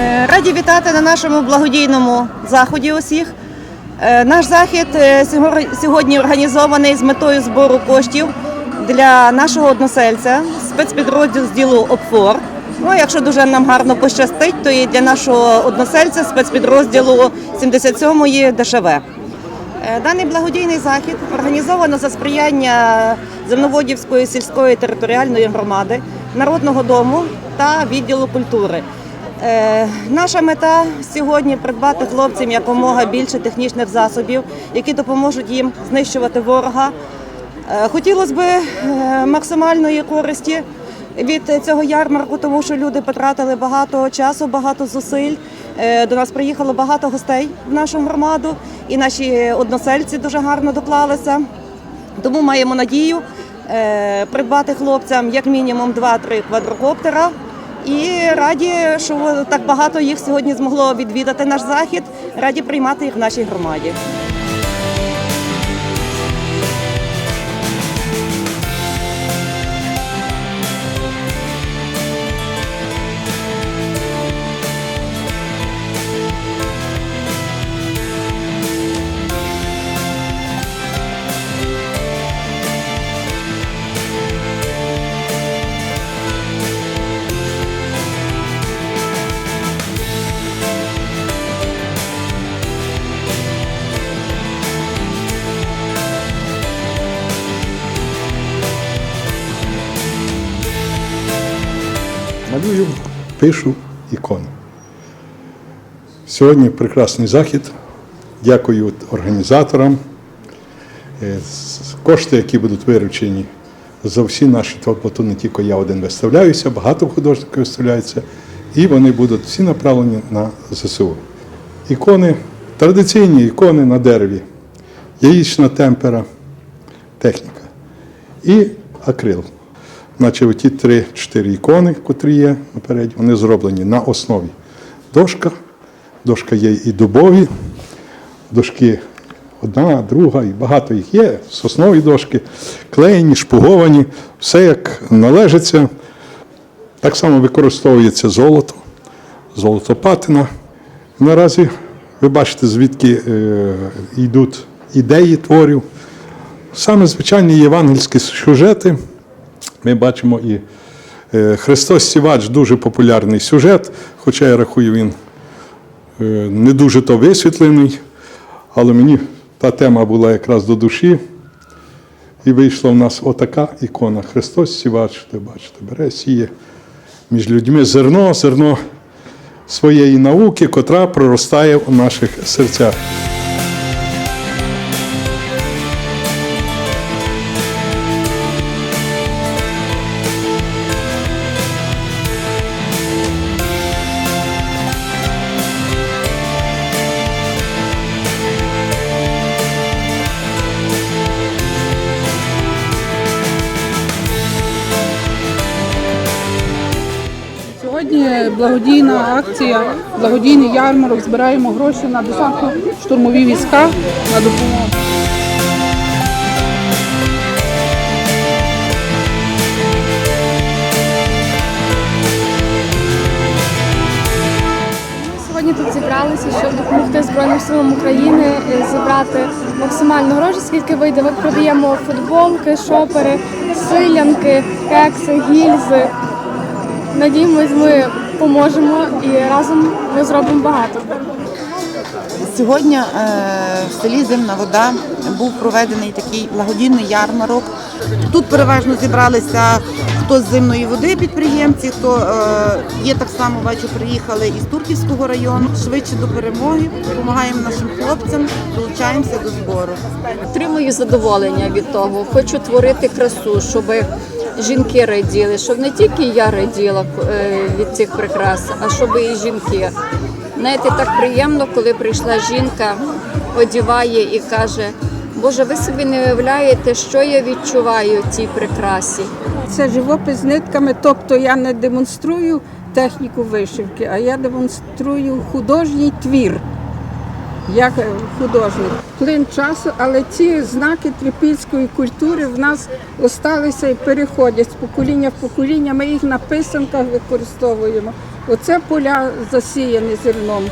Е, Раді вітати на нашому благодійному заході усіх. Е, Наш захід е, сього- сьогодні організований з метою збору коштів для нашого односельця спецпідрозділу ОПФОР. Ну, якщо дуже нам гарно пощастить, то і для нашого односельця спецпідрозділу 77-ї ДШВ. Е, Даний благодійний захід організовано за сприяння Земноводівської сільської територіальної громади, Народного дому та відділу культури. Е, Наша мета сьогодні придбати хлопцям якомога більше технічних засобів, які допоможуть їм знищувати ворога. Е, Хотілося б максимальної користі від цього ярмарку, тому що люди потратили багато часу, багато зусиль. Е, До нас приїхало багато гостей в нашу громаду, і наші односельці дуже гарно доклалися. Тому маємо надію е, придбати хлопцям як мінімум 2-3 квадрокоптера. І раді, що так багато їх сьогодні змогло відвідати наш захід. Раді приймати їх в нашій громаді. Малюю, пишу ікони. Сьогодні прекрасний захід. Дякую організаторам. Е, Кошти, які будуть виручені за всі наші, тобто не тільки я один виставляюся, багато художників виставляються, і вони будуть всі направлені на ЗСУ. Ікони, традиційні ікони на дереві, яєчна темпера, техніка і акрил. Значить, ті три-чотири ікони, котрі є наперед, вони зроблені на основі дошка. Дошка є і дубові, дошки одна, друга, і багато їх є, соснові дошки, клеєні, шпуговані, все як належиться. Так само використовується золото, золото патина. Наразі ви бачите, звідки е, йдуть ідеї творів. Саме звичайні євангельські сюжети. Ми бачимо і е, Христос Сівач дуже популярний сюжет, хоча я рахую, він е, не дуже то висвітлений, але мені та тема була якраз до душі. І вийшла в нас отака ікона. Христос Сівач, ви бачите, бере, сіє між людьми зерно, зерно своєї науки, котра проростає у наших серцях. Сьогодні благодійна акція, благодійний ярмарок. Збираємо гроші на десантно-штурмові війська на допомогу. Сьогодні тут зібралися, щоб допомогти Збройним силам України е, зібрати максимально грошей, скільки вийде. Ми продаємо футболки, шопери, силянки, кекси, гільзи. Надіємось, ми поможемо і разом ми зробимо багато. Сьогодні е, в селі Зимна вода був проведений такий благодійний ярмарок. Тут переважно зібралися хто з зимної води підприємці, хто е, є так само, бачу, приїхали із Турківського району. Швидше до перемоги. Допомагаємо нашим хлопцям, долучаємося до збору. Отримую задоволення від того. Хочу творити красу, щоб жінки раділи, щоб не тільки я раділа е, від цих прикрас, а щоб і жінки. Знаєте, так приємно, коли прийшла жінка, одіває і каже: Боже, ви собі не уявляєте, що я відчуваю в цій прикрасі. Це живопис з нитками, тобто я не демонструю техніку вишивки, а я демонструю художній твір. Як е, художник. Плин часу, але ці знаки трипільської культури в нас осталися і переходять з покоління в покоління. Ми їх на писанках використовуємо. Оце поля засіяні зерном.